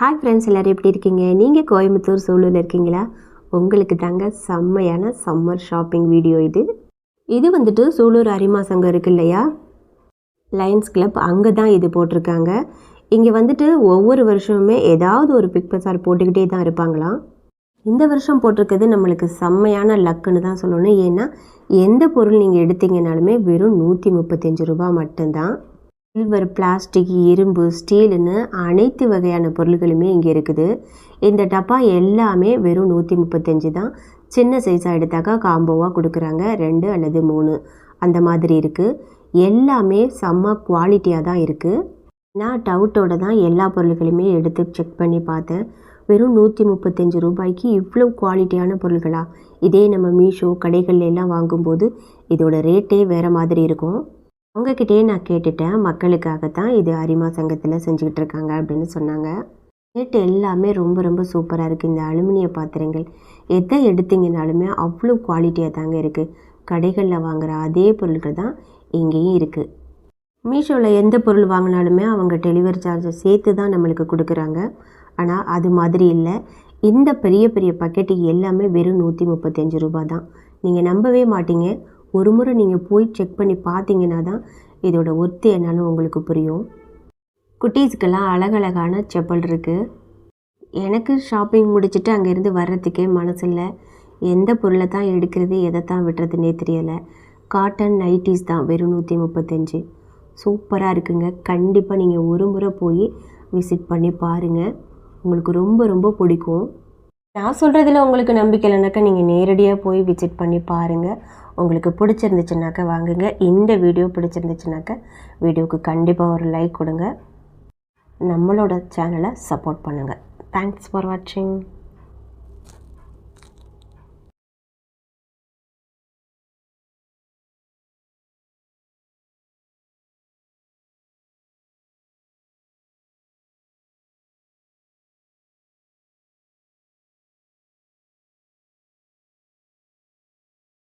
Hi friends எல்லோரும் எப்படி இருக்கீங்க? நீங்கள் கோயம்புத்தூர் சூழலில் இருக்கீங்களா? உங்களுக்கு தாங்க செம்மையான சம்மர் ஷாப்பிங் வீடியோ இது. இது வந்துட்டு சூலூர் அரிமா சங்கம் இருக்கு இல்லையா? லயன்ஸ் கிளப் அங்கே தான் இது போட்டிருக்காங்க. இங்கே வந்துட்டு ஒவ்வொரு வருஷமுமே ஏதாவது ஒரு பிக் பசார் போட்டுக்கிட்டே தான் இருப்பாங்களாம் இந்த வருஷம் போட்டிருக்கிறது நம்மளுக்கு செம்மையான லக்குன்னு தான் சொல்லணும். ஏன்னா எந்த பொருள் நீங்கள் எடுத்தீங்கனாலுமே வெறும் நூற்றி முப்பத்தஞ்சு ரூபா மட்டும்தான். சில்வர் பிளாஸ்டிக் இரும்பு ஸ்டீலுன்னு அனைத்து வகையான பொருள்களுமே இங்கே இருக்குது. இந்த டப்பா எல்லாமே வெறும் நூற்றி முப்பத்தஞ்சு தான். சின்ன சைஸாக எடுத்தாக்கா காம்போவாக கொடுக்குறாங்க. ரெண்டு அல்லது மூணு. அந்த மாதிரி இருக்குது எல்லாமே செம்ம குவாலிட்டியாக தான் இருக்குது நான் டவுட்டோட தான் எல்லா பொருள்களுமே எடுத்து செக் பண்ணி பார்த்தேன். வெறும் நூற்றி முப்பத்தஞ்சு ரூபாய்க்கு இவ்வளோ குவாலிட்டியான பொருள்களா? இதே நம்ம மீஷோ கடைகள்ல எல்லாம் வாங்கும்போது இதோட ரேட்டே வேறு மாதிரி இருக்கும். அவங்கக்கிட்டே நான் கேட்டுட்டேன். மக்களுக்காக தான் இது அரிமா சங்கத்தில் செஞ்சுக்கிட்டு இருக்காங்க அப்படின்னு சொன்னாங்க. ரேட்டு எல்லாமே ரொம்ப ரொம்ப சூப்பராக இருக்குது இந்த அலுமினிய பாத்திரங்கள் எதை எடுத்தீங்கனாலுமே அவ்வளோ குவாலிட்டியாக தாங்க இருக்குது கடைகளில் வாங்குகிற அதே பொருட்கள் தான் இங்கேயும் இருக்குது மீஷோவில் எந்த பொருள் வாங்கினாலுமே அவங்க டெலிவரி சார்ஜை சேர்த்து தான் நம்மளுக்கு கொடுக்குறாங்க. ஆனால் அது மாதிரி இல்லை. இந்த பெரிய பெரிய பக்கெட்டு எல்லாமே வெறும் நூற்றி முப்பத்தஞ்சு ரூபா தான். நீங்கள் நம்பவே மாட்டீங்க. ஒரு முறை நீங்கள் போய் செக் பண்ணி பார்த்தீங்கன்னா தான் இதோட ஒர்த்து என்னன்னு உங்களுக்கு புரியும். குட்டீஸ்க்கெல்லாம் அழகழகான செப்பல் இருக்குது எனக்கு ஷாப்பிங் முடிச்சுட்டு அங்கேருந்து வர்றதுக்கே மனசில்லை. எந்த பொருளை தான் எடுக்கிறது எதை தான் விட்டுறதுனே தெரியலை. காட்டன் நைட்டிஸ் தான் வெறும் நூற்றி முப்பத்தஞ்சு. சூப்பராக இருக்குங்க. கண்டிப்பாக நீங்கள் ஒரு முறை போய் விசிட் பண்ணி பாருங்கள் உங்களுக்கு ரொம்ப ரொம்ப பிடிக்கும். நான் சொல்கிறதுல உங்களுக்கு நம்பிக்கை இல்லைனாக்கா நீங்கள் நேரடியாக போய் விசிட் பண்ணி பாருங்கள் உங்களுக்கு பிடிச்சிருந்துச்சுனாக்கா வாங்குங்க. இந்த வீடியோ பிடிச்சிருந்துச்சுனாக்கா வீடியோவுக்கு கண்டிப்பாக ஒரு லைக் கொடுங்க. நம்மளோட சேனலை சப்போர்ட் பண்ணுங்கள் தேங்க்ஸ் ஃபார் வாட்சிங்